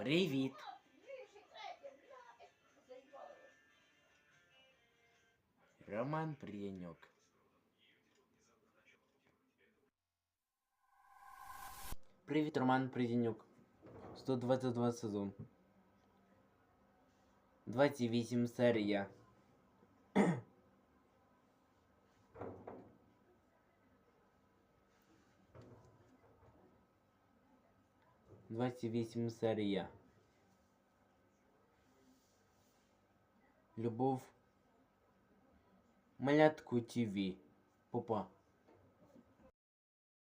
Привет, Роман Прієньок. Привет, Роман Приденюк. 122 сезон. 28 серія. Давайте вісім серія. Любов. Малятку ТВ. Попа.